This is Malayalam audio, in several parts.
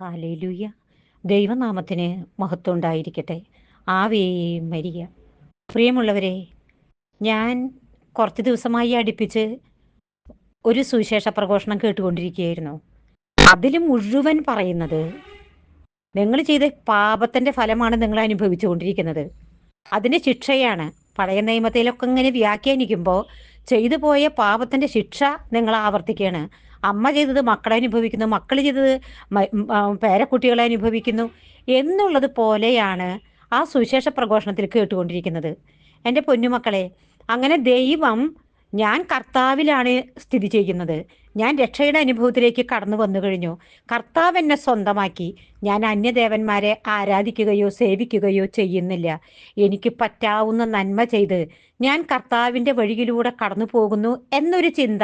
ഹാലേലൂയ. ദൈവനാമത്തിന് മഹത്വം ഉണ്ടായിരിക്കട്ടെ. ആവേ മരിയ. പ്രിയമുള്ളവരെ ഞാൻ കുറച്ച് ദിവസമായി അടുപ്പിച്ച് ഒരു സുവിശേഷ പ്രഘോഷണം കേട്ടുകൊണ്ടിരിക്കുകയായിരുന്നു. അതിൽ മുഴുവൻ പറയുന്നത് നിങ്ങൾ ചെയ്ത പാപത്തിന്റെ ഫലമാണ് നിങ്ങൾ അനുഭവിച്ചുകൊണ്ടിരിക്കുന്നത്. അതിന്റെ ശിക്ഷയാണ്. പഴയ നിയമത്തിലൊക്കെ ഇങ്ങനെ വ്യാഖ്യാനിക്കുമ്പോൾ ചെയ്തു പോയ പാപത്തിന്റെ ശിക്ഷ നിങ്ങൾ ആവർത്തിക്കുകയാണ്. അമ്മ ചെയ്തത് മക്കളെ അനുഭവിക്കുന്നു മക്കൾ ചെയ്തത് പേരക്കുട്ടികളെ അനുഭവിക്കുന്നു എന്നുള്ളത് പോലെയാണ് ആ സുവിശേഷ പ്രഘോഷണത്തിൽ കേട്ടുകൊണ്ടിരിക്കുന്നത്. എന്റെ പൊന്നുമക്കളെ അങ്ങനെ ദൈവം ഞാൻ കർത്താവിലാണ് സ്ഥിതി ചെയ്യുന്നത്. ഞാൻ രക്ഷയുടെ അനുഭവത്തിലേക്ക് കടന്നു വന്നു കഴിഞ്ഞു. കർത്താവ് എന്നെ സ്വന്തമാക്കി. ഞാൻ അന്യദേവന്മാരെ ആരാധിക്കുകയോ സേവിക്കുകയോ ചെയ്യുന്നില്ല. എനിക്ക് പറ്റാവുന്ന നന്മ ചെയ്ത് ഞാൻ കർത്താവിന്റെ വഴിയിലൂടെ കടന്നു പോകുന്നു എന്നൊരു ചിന്ത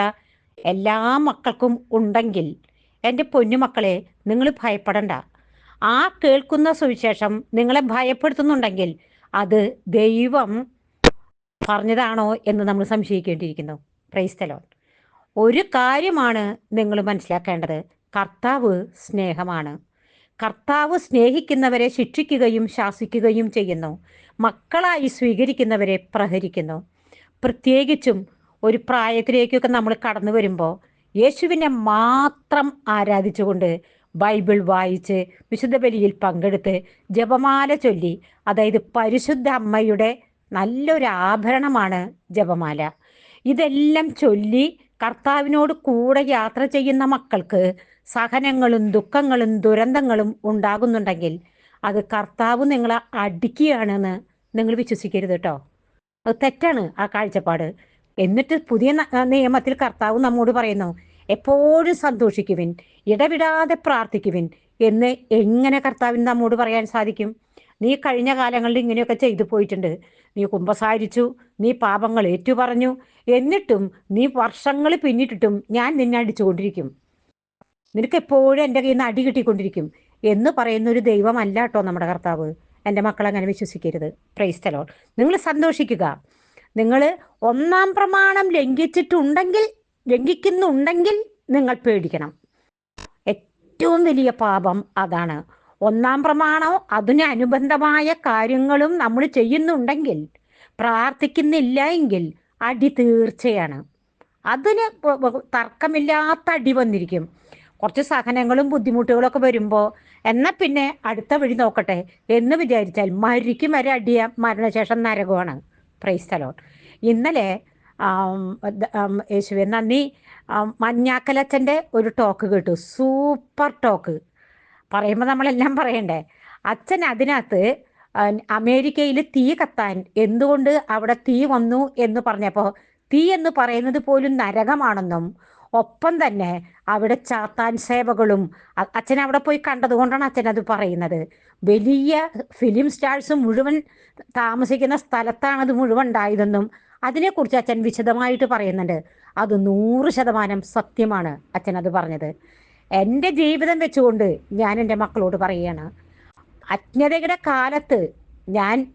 എല്ലാ മക്കൾക്കും ഉണ്ടെങ്കിൽ എന്റെ പൊന്നുമക്കളെ നിങ്ങൾ ഭയപ്പെടണ്ട. ആ കേൾക്കുന്ന സുവിശേഷം നിങ്ങളെ ഭയപ്പെടുത്തുന്നുണ്ടെങ്കിൽ അത് ദൈവം പറഞ്ഞതാണോ എന്ന് നമ്മൾ സംശയിക്കേണ്ടിയിരിക്കുന്നു. പ്രൈസ്തലോൺ ഒരു കാര്യമാണ് നിങ്ങൾ മനസ്സിലാക്കേണ്ടത്. കർത്താവ് സ്നേഹമാണ്. കർത്താവ് സ്നേഹിക്കുന്നവരെ ശിക്ഷിക്കുകയും ശാസിക്കുകയും ചെയ്യുന്നു. മക്കളായി സ്വീകരിക്കുന്നവരെ പ്രഹരിക്കുന്നു. പ്രത്യേകിച്ചും ഒരു പ്രായത്തിലേക്കൊക്കെ നമ്മൾ കടന്നു വരുമ്പോൾ യേശുവിനെ മാത്രം ആരാധിച്ചുകൊണ്ട് ബൈബിൾ വായിച്ച് വിശുദ്ധ ബലിയിൽ പങ്കെടുത്ത് ജപമാല ചൊല്ലി അതായത് പരിശുദ്ധ അമ്മയുടെ നല്ലൊരു ആഭരണമാണ് ജപമാല. ഇതെല്ലാം ചൊല്ലി കർത്താവിനോട് കൂടെ യാത്ര ചെയ്യുന്ന മക്കൾക്ക് സഹനങ്ങളും ദുഃഖങ്ങളും ദുരന്തങ്ങളും ഉണ്ടാകുന്നുണ്ടെങ്കിൽ അത് കർത്താവ് നിങ്ങളെ അടിക്കുകയാണെന്ന് നിങ്ങൾ വിശ്വസിക്കരുത് കേട്ടോ. അത് തെറ്റാണ് ആ കാഴ്ചപ്പാട്. എന്നിട്ട് പുതിയ നിയമത്തിൽ കർത്താവ് നമ്മോട് പറയുന്നു എപ്പോഴും സന്തോഷിക്കുവിൻ ഇടവിടാതെ പ്രാർത്ഥിക്കുവിൻ എന്ന് എങ്ങനെ കർത്താവിന് നമ്മോട് പറയാൻ സാധിക്കും? നീ കഴിഞ്ഞ കാലങ്ങളിൽ ഇങ്ങനെയൊക്കെ ചെയ്തു പോയിട്ടുണ്ട്. നീ കുമ്പസാരിച്ചു നീ പാപങ്ങൾ ഏറ്റുപറഞ്ഞു എന്നിട്ടും നീ വർഷങ്ങൾ പിന്നിട്ടിട്ടും ഞാൻ നിന്നെ അടിച്ചുകൊണ്ടിരിക്കും. നിനക്ക് എപ്പോഴും എന്റെ കയ്യിൽ നിന്ന് അടി കിട്ടിക്കൊണ്ടിരിക്കും എന്ന് പറയുന്ന ഒരു ദൈവമല്ല കേട്ടോ നമ്മുടെ കർത്താവ്. എന്റെ മക്കൾ അങ്ങനെ വിശ്വസിക്കരുത്. പ്രൈസ്തലോ നിങ്ങൾ സന്തോഷിക്കുക. നിങ്ങൾ ഒന്നാം പ്രമാണം ലംഘിച്ചിട്ടുണ്ടെങ്കിൽ ലംഘിക്കുന്നുണ്ടെങ്കിൽ നിങ്ങൾ പേടിക്കണം. ഏറ്റവും വലിയ പാപം അതാണ്. ഒന്നാം പ്രമാണം അതിന് അനുബന്ധമായ കാര്യങ്ങളും നമ്മൾ ചെയ്യുന്നുണ്ടെങ്കിൽ പ്രാർത്ഥിക്കുന്നില്ല എങ്കിൽ അടി തീർച്ചയാണ്. അതിന് തർക്കമില്ലാത്ത അടി വന്നിരിക്കും. കുറച്ച് സഹനങ്ങളും ബുദ്ധിമുട്ടുകളൊക്കെ വരുമ്പോൾ എന്നാൽ പിന്നെ അടുത്ത വഴി നോക്കട്ടെ എന്ന് വിചാരിച്ചാൽ മരിക്കും വരെ അടിയ മരണശേഷം നരകമാണ്. പ്രൈസ്തലോൺ ഇന്നലെ ആം, ദ- യേശുവെ നന്ദി മഞ്ഞാക്കലച്ചന്റെ ഒരു ടോക്ക് കേട്ടു. സൂപ്പർ ടോക്ക് പറയുമ്പോൾ നമ്മളെല്ലാം പറയണ്ടേ? അച്ഛൻ അതിനകത്ത് അമേരിക്കയിൽ തീ കത്താൻ എന്തുകൊണ്ട് അവിടെ തീ വന്നു എന്ന് പറഞ്ഞപ്പോൾ തീ എന്ന് പറയുന്നത് പോലും നരകമാണെന്നും ഒപ്പം തന്നെ അവിടെ ചാത്താൻ സേവകളും അച്ഛൻ അവിടെ പോയി കണ്ടതുകൊണ്ടാണ് അച്ഛൻ അത് പറയുന്നത്. വലിയ ഫിലിം സ്റ്റാഴ്സ് മുഴുവൻ താമസിക്കുന്ന സ്ഥലത്താണ് അത് മുഴുവൻ ഉണ്ടായതെന്നും അതിനെക്കുറിച്ച് അച്ഛൻ വിശദമായിട്ട് പറയുന്നുണ്ട്. അത് നൂറ് ശതമാനം സത്യമാണ് അച്ഛൻ അത് പറഞ്ഞത്. എന്റെ ജീവിതം വെച്ചുകൊണ്ട് ഞാൻ എന്റെ മക്കളോട് പറയുകയാണ്. അജ്ഞതയുടെ കാലത്ത് ഞാൻ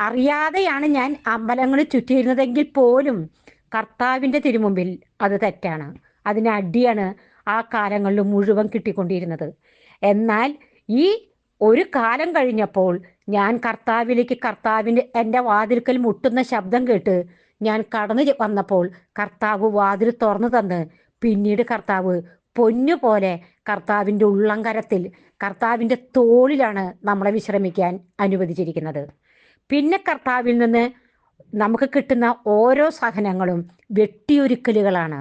അറിയാതെയാണ് ഞാൻ അമ്പലങ്ങളിൽ ചുറ്റിയിരുന്നതെങ്കിൽ പോലും കർത്താവിന്റെ തിരുമുമ്പിൽ അത് തെറ്റാണ്. അതിന് അടിയാണ് ആ കാലങ്ങളിൽ മുഴുവൻ കിട്ടിക്കൊണ്ടിരുന്നത്. എന്നാൽ ഈ ഒരു കാലം കഴിഞ്ഞപ്പോൾ ഞാൻ കർത്താവിലേക്ക് കർത്താവിന്റെ എന്റെ വാതിൽക്കൽ മുട്ടുന്ന ശബ്ദം കേട്ട് ഞാൻ കടന്നു വന്നപ്പോൾ കർത്താവ് വാതിൽ തുറന്നു തന്ന് പിന്നീട് കർത്താവ് പൊന്നു പോലെ കർത്താവിന്റെ ഉള്ളംകരത്തിൽ കർത്താവിന്റെ തോളിലാണ് നമ്മളെ വിശ്രമിക്കാൻ അനുവദിച്ചിരിക്കുന്നത്. പിന്നെ കർത്താവിൽ നിന്ന് നമുക്ക് കിട്ടുന്ന ഓരോ സഹനങ്ങളും വെട്ടിയൊരുക്കലുകളാണ്.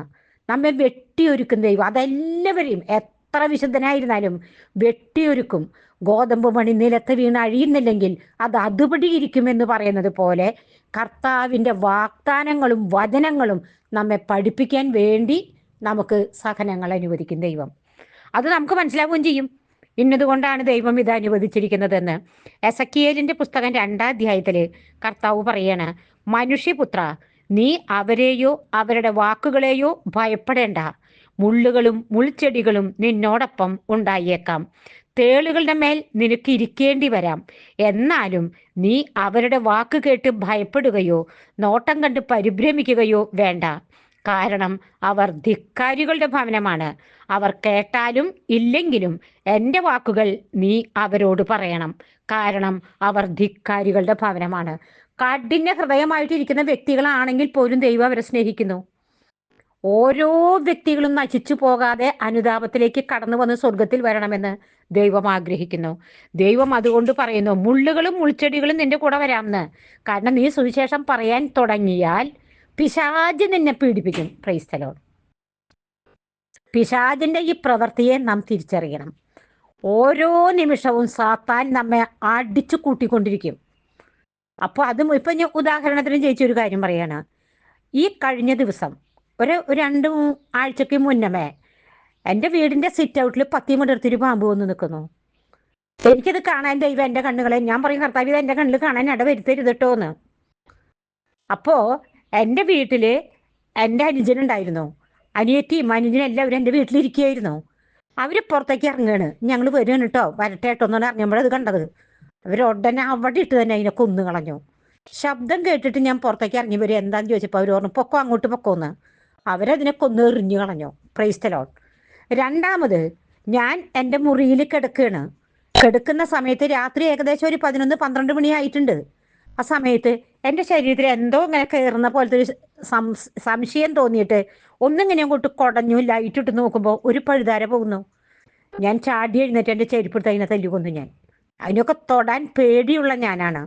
നമ്മെ വെട്ടിയൊരുക്കും ദൈവം. അതെല്ലാവരെയും എത്ര വിശുദ്ധനായിരുന്നാലും വെട്ടിയൊരുക്കും. ഗോതമ്പ് മണി നിലത്ത് വീണ് അഴിയുന്നില്ലെങ്കിൽ അത് അതുപടി ഇരിക്കുമെന്ന് പറയുന്നത് പോലെ കർത്താവിന്റെ വാഗ്ദാനങ്ങളും വചനങ്ങളും നമ്മെ പഠിപ്പിക്കാൻ വേണ്ടി നമുക്ക് സഹനങ്ങൾ അനുവദിക്കും ദൈവം. അത് നമുക്ക് മനസ്സിലാവുകയും ചെയ്യും. ഇന്നതുകൊണ്ടാണ് ദൈവം ഇത് അനുവദിച്ചിരിക്കുന്നതെന്ന്. എസക്കിയേലിന്റെ പുസ്തകം രണ്ടാം അധ്യായത്തിൽ കർത്താവ് പറയാണ് മനുഷ്യപുത്ര നീ അവരെയോ അവരുടെ വാക്കുകളെയോ ഭയപ്പെടേണ്ട. മുള്ളുകളും മുൾച്ചെടികളും നിന്നോടൊപ്പം ഉണ്ടായേക്കാം. തേളുകളുടെ മേൽ നിനക്ക് ഇരിക്കേണ്ടി വരാം. എന്നാലും നീ അവരുടെ വാക്ക് കേട്ട് ഭയപ്പെടുകയോ നോട്ടം കണ്ട് പരിഭ്രമിക്കുകയോ വേണ്ട. കാരണം അവർ ധിക്കാരികളുടെ ഭവനമാണ്. അവർ കേട്ടാലും ഇല്ലെങ്കിലും എന്റെ വാക്കുകൾ നീ അവരോട് പറയണം. കാരണം അവർ ധിക്കാരികളുടെ ഭവനമാണ്. കഠിന ഹൃദയമായിട്ടിരിക്കുന്ന വ്യക്തികളാണെങ്കിൽ പോലും ദൈവം അവരെ സ്നേഹിക്കുന്നു. ഓരോ വ്യക്തികളും നശിച്ചു പോകാതെ അനുതാപത്തിലേക്ക് കടന്നു വന്ന് സ്വർഗത്തിൽ വരണമെന്ന് ദൈവം ആഗ്രഹിക്കുന്നു. ദൈവം അതുകൊണ്ട് പറയുന്നു മുള്ളുകളും മുൾച്ചെടികളും നിന്റെ കൂടെ വരാമെന്ന്. കാരണം നീ സുവിശേഷം പറയാൻ തുടങ്ങിയാൽ പിശാജ് നിന്നെ പീഡിപ്പിക്കും. ക്രൈസ്തലോട് പിശാജിന്റെ ഈ പ്രവൃത്തിയെ നാം തിരിച്ചറിയണം. ഓരോ നിമിഷവും സാത്താൻ നമ്മെ അടിച്ചു കൂട്ടിക്കൊണ്ടിരിക്കും. അപ്പോൾ അതും ഇപ്പം ഞാൻ ഉദാഹരണത്തിന് ചേച്ചി ഒരു കാര്യം പറയാണ്. ഈ കഴിഞ്ഞ ദിവസം ഒരു രണ്ട് ആഴ്ചക്ക് മുന്നമേ എന്റെ വീടിന്റെ സിറ്റ് ഔട്ടിൽ പത്തി മുടർത്തിരി പാമ്പ് വന്ന് നിൽക്കുന്നു എനിക്കത് കാണാൻ ദൈവം എന്റെ കണ്ണുകളെ ഞാൻ പറയും കർത്താവ് ഇത് എന്റെ കണ്ണിൽ കാണാൻ ഇട വരുത്തരുത് കേട്ടോ എന്ന് അപ്പോൾ എന്റെ വീട്ടിൽ എന്റെ അനുജനുണ്ടായിരുന്നു. അനിയത്തിയും അനുജനും എല്ലാവരും എന്റെ വീട്ടിലിരിക്കുകയായിരുന്നു. അവർ പുറത്തേക്ക് ഇറങ്ങുകയാണ് ഞങ്ങൾ വരുവാണ് കേട്ടോ വരട്ടെ കേട്ടോ എന്നാണ് ഇറങ്ങുമ്പോഴത് കണ്ടത്. അവർ ഉടനെ അവിടെ ഇട്ട് തന്നെ അതിനെ കൊന്നു കളഞ്ഞു. ശബ്ദം കേട്ടിട്ട് ഞാൻ പുറത്തേക്ക് ഇറങ്ങി വരും എന്താന്ന് ചോദിച്ചപ്പോൾ അവർ പറഞ്ഞു പൊക്കോ അങ്ങോട്ട് പൊക്കോന്ന് അവരതിനെ കൊന്ന് എറിഞ്ഞു കളഞ്ഞു. പ്രൈസ്തലോൺ രണ്ടാമത് ഞാൻ എന്റെ മുറിയിൽ കിടക്കുകയാണ്. കിടക്കുന്ന സമയത്ത് രാത്രി ഏകദേശം ഒരു പതിനൊന്ന് പന്ത്രണ്ട് മണി ആയിട്ടുണ്ട്. ആ സമയത്ത് എന്റെ ശരീരത്തിൽ എന്തോ ഇങ്ങനെ കയറുന്ന പോലത്തെ ഒരു സംശയം തോന്നിയിട്ട് ഒന്നിങ്ങനെ അങ്ങോട്ട് കുടഞ്ഞു ലൈറ്റ് ഇട്ട് നോക്കുമ്പോൾ ഒരു പഴുതാര പോകുന്നു. ഞാൻ ചാടി എഴുന്നേറ്റ് എന്റെ ചെരുപ്പെടുത്ത് അതിനെ തല്ലുകൊന്നു ഞാൻ. അതിനൊക്കെ തൊടാൻ പേടിയുള്ള ഞാനാണ്.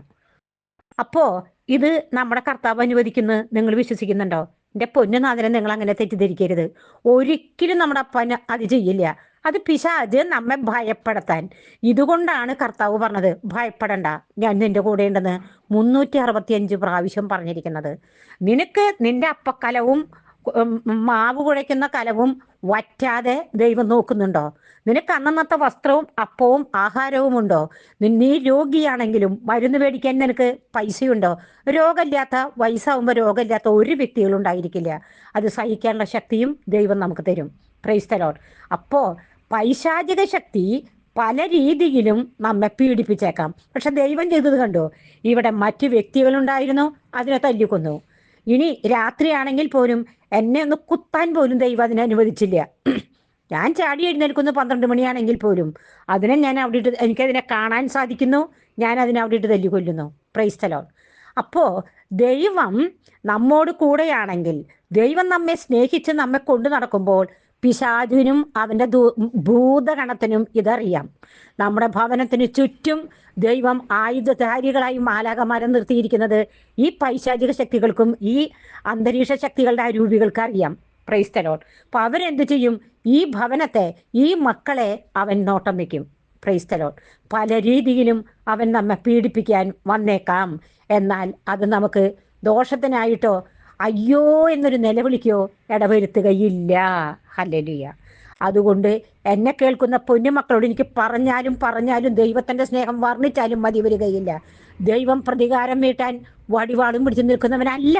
അപ്പോ ഇത് നമ്മുടെ കർത്താവ് അനുവദിക്കുന്നത് നിങ്ങൾ വിശ്വസിക്കുന്നുണ്ടോ? എന്റെ പൊന്നുനാഥനെ നിങ്ങൾ അങ്ങനെ തെറ്റിദ്ധരിക്കരുത്. ഒരിക്കലും നമ്മുടെ അപ്പന് അത് ചെയ്യില്ല. അത് പിശാജ് നമ്മെ ഭയപ്പെടുത്താൻ. ഇതുകൊണ്ടാണ് കർത്താവ് പറഞ്ഞത് ഭയപ്പെടണ്ട ഞാൻ നിന്റെ കൂടെ ഉണ്ടെന്ന് മുന്നൂറ്റി അറുപത്തി അഞ്ച് പ്രാവശ്യം പറഞ്ഞിരിക്കുന്നത്. നിനക്ക് നിന്റെ അപ്പക്കലവും മാവ് കുഴയ്ക്കുന്ന കലവും വറ്റാതെ ദൈവം നോക്കുന്നുണ്ടോ? നിനക്ക് അന്നന്നത്തെ വസ്ത്രവും അപ്പവും ആഹാരവും ഉണ്ടോ നി- രോഗിയാണെങ്കിലും മരുന്ന് മേടിക്കാൻ നിനക്ക് പൈസയുണ്ടോ? രോഗമില്ലാത്ത വയസ്സാവുമ്പോൾ രോഗമില്ലാത്ത ഒരു വ്യക്തികളും ഉണ്ടായിരിക്കില്ല. അത് സഹിക്കാനുള്ള ശക്തിയും ദൈവം നമുക്ക് തരും. ക്രൈസ്തലോൺ അപ്പോൾ പൈശാചിക ശക്തി പല രീതിയിലും നമ്മെ പീഡിപ്പിച്ചേക്കാം. പക്ഷെ ദൈവം ചെയ്തത് കണ്ടോ? ഇവിടെ മറ്റു വ്യക്തികളുണ്ടായിരുന്നു അതിനെ തല്ലിക്കൊന്നു. ഇനി രാത്രിയാണെങ്കിൽ പോലും എന്നെ ഒന്ന് കുത്താൻ പോലും ദൈവം അതിനെ അനുവദിച്ചില്ല. ഞാൻ ചാടി എഴുന്നേൽക്കുന്നു പന്ത്രണ്ട് മണിയാണെങ്കിൽ പോലും. അതിനെ ഞാൻ അവിടെ ഇട്ട് എനിക്കതിനെ കാണാൻ സാധിക്കുന്നു. ഞാൻ അതിനെ അവിടെ ഇട്ട് തല്ലിക്കൊല്ലുന്നു. പ്രൈസ്തലോൺ അപ്പോൾ ദൈവം നമ്മോട് കൂടെയാണെങ്കിൽ ദൈവം നമ്മെ സ്നേഹിച്ച് നമ്മെ കൊണ്ടു നടക്കുമ്പോൾ പിശാചുവിനും അവന്റെ ഭൂതഗണത്തിനും ഇതറിയാം. നമ്മുടെ ഭവനത്തിന് ചുറ്റും ദൈവം ആയുധധാരികളായി മാലാകമാരെ നിർത്തിയിരിക്കുന്നത് ഈ പൈശാചിക ശക്തികൾക്കും ഈ അന്തരീക്ഷ ശക്തികളുടെ അരൂപികൾക്ക് അറിയാം പ്രൈസ്തലോൺ അപ്പൊ അവരെന്ത് ചെയ്യും? ഈ ഭവനത്തെ ഈ മക്കളെ അവൻ നോട്ടം വയ്ക്കും. പ്രൈസ്തലോൺ പല രീതിയിലും അവൻ നമ്മെ പീഡിപ്പിക്കാൻ വന്നേക്കാം. എന്നാൽ അത് നമുക്ക് ദോഷത്തിനായിട്ടോ അയ്യോ എന്നൊരു നിലവിളിക്കോ ഇടവരുത്തുകയില്ല. ഹല്ലേലൂയ അതുകൊണ്ട് എന്നെ കേൾക്കുന്ന പൊന്നുമക്കളോട് എനിക്ക് പറഞ്ഞാലും പറഞ്ഞാലും ദൈവത്തിന്റെ സ്നേഹം വർണിച്ചാലും മതി വരികയില്ല. ദൈവം പ്രതികാരം വീട്ടാൻ വടിവാളും പിടിച്ചു നിൽക്കുന്നവനല്ല.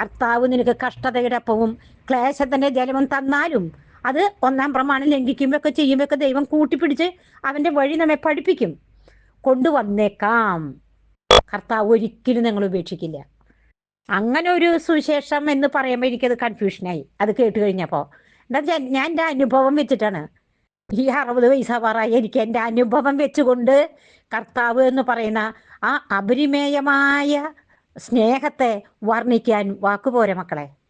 കർത്താവ് നിനക്ക് കഷ്ടതയുടെ അപ്പവും ക്ലേശത്തിന്റെ ജലവും തന്നാലും അത് ഒന്നാം പ്രമാണം ലംഘിക്കുമ്പോഴൊക്കെ ചെയ്യുമ്പോഴൊക്കെ ദൈവം കൂട്ടിപ്പിടിച്ച് അവന്റെ വഴി നമ്മെ പഠിപ്പിക്കും. കൊണ്ടുവന്നേക്കാം. കർത്താവ് ഒരിക്കലും നിങ്ങൾ ഉപേക്ഷിക്കില്ല. അങ്ങനെ ഒരു സുവിശേഷം എന്ന് പറയുമ്പോൾ എനിക്കത് കൺഫ്യൂഷനായി അത് കേട്ട് കഴിഞ്ഞപ്പോൾ എന്താ വെച്ചാൽ ഞാൻ എന്റെ അനുഭവം വെച്ചിട്ടാണ്. ഈ അറുപത് വയസ്സാവാറായി എനിക്ക് എന്റെ അനുഭവം വെച്ചുകൊണ്ട് കർത്താവ് എന്ന് പറയുന്ന ആ അപരിമേയമായ സ്നേഹത്തെ വർണിക്കാൻ വാക്കുപോരെ മക്കളെ.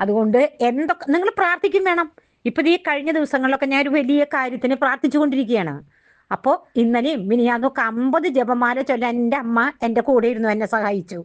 അതുകൊണ്ട് എന്തൊക്കെ നിങ്ങൾ പ്രാർത്ഥിക്കും വേണം. ഇപ്പൊ ഈ കഴിഞ്ഞ ദിവസങ്ങളിലൊക്കെ ഞാൻ ഒരു വലിയ കാര്യത്തിന് പ്രാർത്ഥിച്ചുകൊണ്ടിരിക്കുകയാണ്. അപ്പോ ഇന്നലെയും മിനിയാന്നൊക്കെ അമ്പത് ജപമാല ചൊല്ലാൻ എന്റെ അമ്മ എന്റെ കൂടെ ഇരുന്നു എന്നെ സഹായിച്ചു.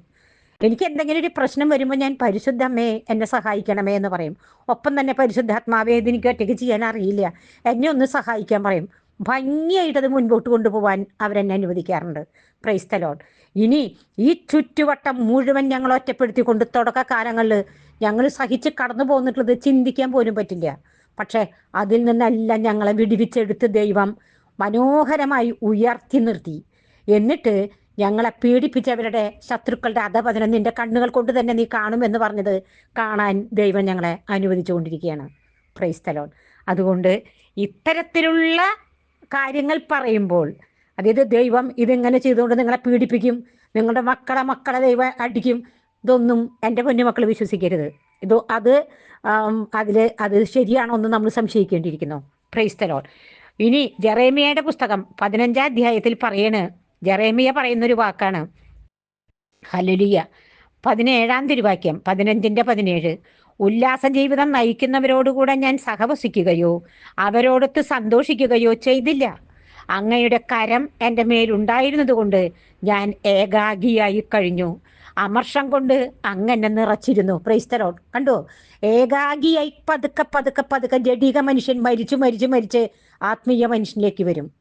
എനിക്ക് എന്തെങ്കിലും ഒരു പ്രശ്നം വരുമ്പോൾ ഞാൻ പരിശുദ്ധ അമ്മേ എന്നെ സഹായിക്കണമേ എന്ന് പറയും. ഒപ്പം തന്നെ പരിശുദ്ധാത്മാവേ എനിക്ക് ഒറ്റയ്ക്ക് ചെയ്യാൻ അറിയില്ല. എന്നെ ഒന്ന് സഹായിക്കാൻ പറയും. ഭംഗിയായിട്ടത് മുൻപോട്ട് കൊണ്ടുപോകാൻ അവരെന്നെ അനുവദിക്കാറുണ്ട്. പ്രൈസ്തലോൺ ഇനി ഈ ചുറ്റുവട്ടം മുഴുവൻ ഞങ്ങൾ ഒറ്റപ്പെടുത്തിക്കൊണ്ട് തുടക്കകാലങ്ങളിൽ ഞങ്ങൾ സഹിച്ച് കടന്നു പോന്നിട്ടുള്ളത് ചിന്തിക്കാൻ പോലും പറ്റില്ല. പക്ഷേ അതിൽ നിന്നെല്ലാം ഞങ്ങളെ വിടിവിച്ചെടുത്ത് ദൈവം മനോഹരമായി ഉയർത്തി നിർത്തി. എന്നിട്ട് ഞങ്ങളെ പീഡിപ്പിച്ചവരുടെ ശത്രുക്കളുടെ അധപതനം നിന്റെ കണ്ണുകൾ കൊണ്ട് തന്നെ നീ കാണുമെന്ന് പറഞ്ഞത് കാണാൻ ദൈവം ഞങ്ങളെ അനുവദിച്ചുകൊണ്ടിരിക്കുകയാണ്. പ്രൈസ്തലോൺ അതുകൊണ്ട് ഇത്തരത്തിലുള്ള കാര്യങ്ങൾ പറയുമ്പോൾ അതായത് ദൈവം ഇതിങ്ങനെ ചെയ്തുകൊണ്ട് നിങ്ങളെ പീഡിപ്പിക്കും? നിങ്ങളുടെ മക്കളെ മക്കളെ ദൈവം അടിക്കും. ഇതൊന്നും എന്റെ പൊന്നുമക്കൾ വിശ്വസിക്കരുത്. ഇത് അത് അതിൽ അത് ശരിയാണോ എന്ന് നമ്മൾ സംശയിക്കേണ്ടിയിരിക്കുന്നു. പ്രൈസ്തലോൺ ഇനി ജെറേമിയയുടെ പുസ്തകം പതിനഞ്ചാം അധ്യായത്തിൽ പറയണ് ജെറേമിയ പറയുന്നൊരു വാക്കാണ്. ഹലലിയ പതിനേഴാം തിരുവാക്യം പതിനഞ്ചിന്റെ പതിനേഴ്. ഉല്ലാസ ജീവിതം നയിക്കുന്നവരോടുകൂടെ ഞാൻ സഹവസിക്കുകയോ അവരോടൊത്ത് സന്തോഷിക്കുകയോ ചെയ്തില്ല. അങ്ങയുടെ കരം എന്റെ മേലുണ്ടായിരുന്നതുകൊണ്ട് ഞാൻ ഏകാഗിയായി കഴിഞ്ഞു. അമർഷം കൊണ്ട് അങ്ങനെ നിറച്ചിരുന്നു. പ്രൈസ്തരോ കണ്ടോ? ഏകാഗിയായി പതുക്കെ പതുക്കെ പതുക്കെ ജഡിക മനുഷ്യൻ മരിച്ചു മരിച്ചു മരിച്ച് ആത്മീയ മനുഷ്യനിലേക്ക് വരും.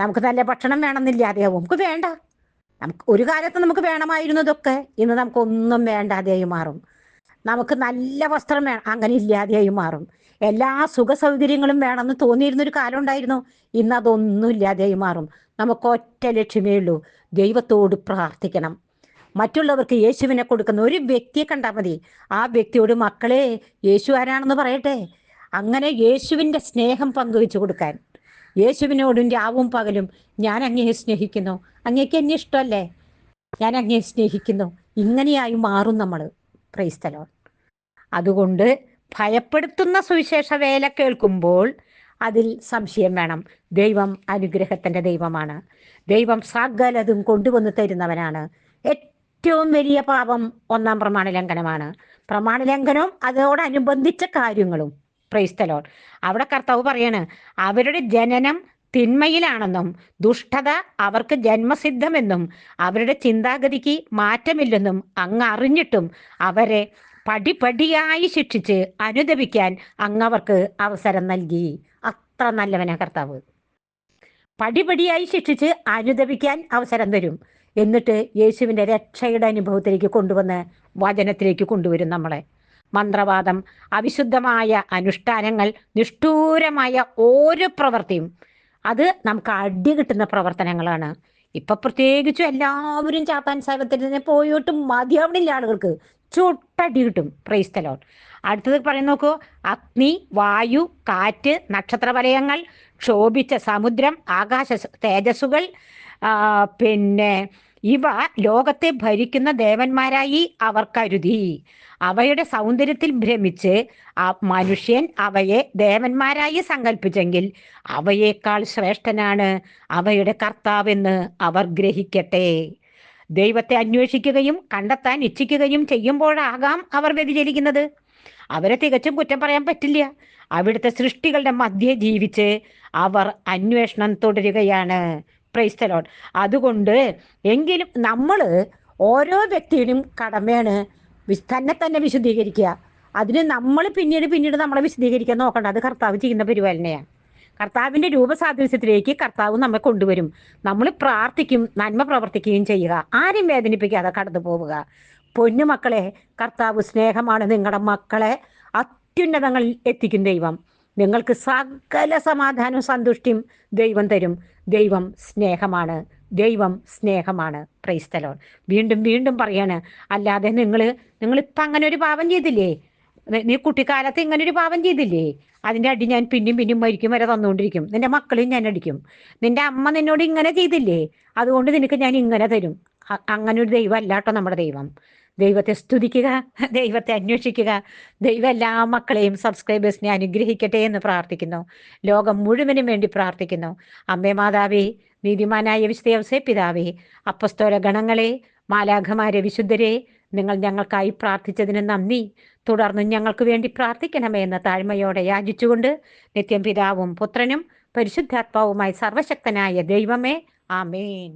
നമുക്ക് നല്ല ഭക്ഷണം വേണമെന്നില്ല അദ്ദേഹം നമുക്ക് വേണ്ട. നമുക്ക് ഒരു കാലത്ത് നമുക്ക് വേണമായിരുന്നതൊക്കെ ഇന്ന് നമുക്കൊന്നും വേണ്ട വേണ്ടാതെയായി മാറും. നമുക്ക് നല്ല വസ്ത്രം വേണം അങ്ങനെ ഇല്ലാതെയായി മാറും. എല്ലാ സുഖ സൗകര്യങ്ങളും വേണമെന്ന് തോന്നിയിരുന്നൊരു കാലം ഉണ്ടായിരുന്നു. ഇന്ന് അതൊന്നും ഇല്ലാതെയായി മാറും. നമുക്ക് ഒറ്റ ലക്ഷ്യമേ ഉള്ളൂ. ദൈവത്തോട് പ്രാർത്ഥിക്കണം. മറ്റുള്ളവർക്ക് യേശുവിനെ കൊടുക്കുന്ന ഒരു വ്യക്തിയെ കണ്ടാൽ മതി. ആ വ്യക്തിയോട് മക്കളെ യേശു ആരാണെന്ന് പറയട്ടെ. അങ്ങനെ യേശുവിന്റെ സ്നേഹം പങ്കുവെച്ചു കൊടുക്കാൻ യേശുവിനോടും രാവും പകലും ഞാൻ അങ്ങയെ സ്നേഹിക്കുന്നു. അങ്ങേക്ക് എന്നെ ഇഷ്ടമല്ലേ? ഞാൻ അങ്ങയെ സ്നേഹിക്കുന്നു. ഇങ്ങനെയായി മാറും നമ്മൾ. ക്രൈസ്തലോ അതുകൊണ്ട് ഭയപ്പെടുത്തുന്ന സുവിശേഷ വേല കേൾക്കുമ്പോൾ അതിൽ സംശയം വേണം. ദൈവം അനുഗ്രഹത്തിന്റെ ദൈവമാണ്. ദൈവം സകലതും കൊണ്ടുവന്ന് തരുന്നവനാണ്. ഏറ്റവും വലിയ പാപം ഒന്നാം പ്രമാണ ലംഘനമാണ് പ്രമാണ ലംഘനവും അതോടനുബന്ധിച്ച കാര്യങ്ങളും പ്രൈസ്തലോൺ അവിടെ കർത്താവ് പറയാണ് അവരുടെ ജനനം തിന്മയിലാണെന്നും ദുഷ്ടത അവർക്ക് ജന്മസിദ്ധമെന്നും അവരുടെ ചിന്താഗതിക്ക് മാറ്റമില്ലെന്നും അങ്ങ് അറിഞ്ഞിട്ടും അവരെ പടിപടിയായി ശിക്ഷിച്ച് അനുദപിക്കാൻ അങ്ങവർക്ക് അവസരം നൽകി. അത്ര നല്ലവനാ കർത്താവ്. പടിപടിയായി ശിക്ഷിച്ച് അനുദപിക്കാൻ അവസരം തരും. എന്നിട്ട് യേശുവിന്റെ രക്ഷയുടെ അനുഭവത്തിലേക്ക് കൊണ്ടുവന്ന് വചനത്തിലേക്ക് കൊണ്ടുവരും നമ്മളെ. മന്ത്രവാദം അവിശുദ്ധമായ അനുഷ്ഠാനങ്ങൾ നിഷ്ഠൂരമായ ഓരോ പ്രവൃത്തിയും അത് നമുക്ക് അടി കിട്ടുന്ന പ്രവർത്തനങ്ങളാണ്. ഇപ്പൊ പ്രത്യേകിച്ചും എല്ലാവരും ചാത്താൻ സാഹിബത്തിന് പോയിട്ട് മതിയാവണില്ല ആളുകൾക്ക്. ചുട്ടടി കിട്ടും. പ്രൈസ്തലോൺ അടുത്തത് പറയുന്ന നോക്കൂ. അഗ്നി വായു കാറ്റ് നക്ഷത്രവലയങ്ങൾ ക്ഷോഭിച്ച സമുദ്രം ആകാശ തേജസ്സുകൾ പിന്നെ ഇവ ലോകത്തെ ഭരിക്കുന്ന ദേവന്മാരായി അവർ കരുതി. അവയുടെ സൗന്ദര്യത്തിൽ ഭ്രമിച്ച് ആ മനുഷ്യൻ അവയെ ദേവന്മാരായി സങ്കല്പിച്ചെങ്കിൽ അവയേക്കാൾ ശ്രേഷ്ഠനാണ് അവയുടെ കർത്താവെന്ന് അവർ ഗ്രഹിക്കട്ടെ. ദൈവത്തെ അന്വേഷിക്കുകയും കണ്ടെത്താൻ ഇച്ഛിക്കുകയും ചെയ്യുമ്പോഴാകാം അവർ വ്യതിചലിക്കുന്നത്. അവരെ തികച്ചും കുറ്റം പറയാൻ പറ്റില്ല. അവിടുത്തെ സൃഷ്ടികളുടെ മധ്യേ ജീവിച്ച് അവർ അന്വേഷണം തുടരുകയാണ്. പ്രൈസ്തലോൺ അതുകൊണ്ട് എങ്കിലും നമ്മൾ ഓരോ വ്യക്തിയുടെയും കടമയാണ് തന്നെ തന്നെ വിശുദ്ധീകരിക്കുക. അതിന് നമ്മൾ പിന്നീട് പിന്നീട് നമ്മളെ വിശദീകരിക്കാൻ നോക്കണ്ട. അത് കർത്താവ് ചെയ്യുന്ന പരിപാലനയാണ്. കർത്താവിന്റെ രൂപസാദൃശ്യത്തിലേക്ക് കർത്താവ് നമ്മെ കൊണ്ടുവരും. നമ്മൾ പ്രാർത്ഥിക്കും നന്മ പ്രവർത്തിക്കുകയും ചെയ്യുക. ആരും വേദനിപ്പിക്കാതെ കടന്നു പോവുക. പൊന്നു മക്കളെ കർത്താവ് സ്നേഹമാണ് നിങ്ങളുടെ മക്കളെ അത്യുന്നതങ്ങളിൽ എത്തിക്കും ദൈവം. നിങ്ങൾക്ക് സകല സമാധാനവും സന്തുഷ്ടിയും ദൈവം തരും. ദൈവം സ്നേഹമാണ്. ദൈവം സ്നേഹമാണ്. ക്രൈസ്തലോൺ വീണ്ടും വീണ്ടും പറയാണ് അല്ലാതെ നിങ്ങൾ നിങ്ങളിപ്പം അങ്ങനെ ഒരു പാപം ചെയ്തില്ലേ? നീ കുട്ടിക്കാലത്ത് ഇങ്ങനെ ഒരു പാപം ചെയ്തില്ലേ? അതിന്റെ അടി ഞാൻ പിന്നെയും പിന്നെയും മരിക്കും വരെ തന്നുകൊണ്ടിരിക്കും നിന്റെ മക്കളെയും ഞാൻ അടിക്കും. നിന്റെ അമ്മ നിന്നോട് ഇങ്ങനെ ചെയ്തില്ലേ? അതുകൊണ്ട് നിനക്ക് ഞാൻ ഇങ്ങനെ തരും. അങ്ങനെ ഒരു ദൈവം അല്ലാട്ടോ നമ്മുടെ ദൈവം. ദൈവത്തെ സ്തുതിക്കുക ദൈവത്തെ അന്വേഷിക്കുക ദൈവം എല്ലാ മക്കളെയും സബ്സ്ക്രൈബേഴ്സിനെ അനുഗ്രഹിക്കട്ടെ എന്ന് പ്രാർത്ഥിക്കുന്നു. ലോകം മുഴുവനും വേണ്ടി പ്രാർത്ഥിക്കുന്നു. അമ്മേ മാതാവേ നീതിമാനായ വിശുദ്ധ പിതാവേ അപ്പസ്തോല ഗണങ്ങളെ മാലാഖമാരെ വിശുദ്ധരെ നിങ്ങൾ ഞങ്ങൾക്കായി പ്രാർത്ഥിച്ചതിന് നന്ദി. തുടർന്നും ഞങ്ങൾക്ക് വേണ്ടി പ്രാർത്ഥിക്കണമേ എന്ന താഴ്മയോടെ യാചിച്ചുകൊണ്ട് നിത്യം പിതാവും പുത്രനും പരിശുദ്ധാത്മാവുമായി സർവശക്തനായ ദൈവമേ ആമേൻ.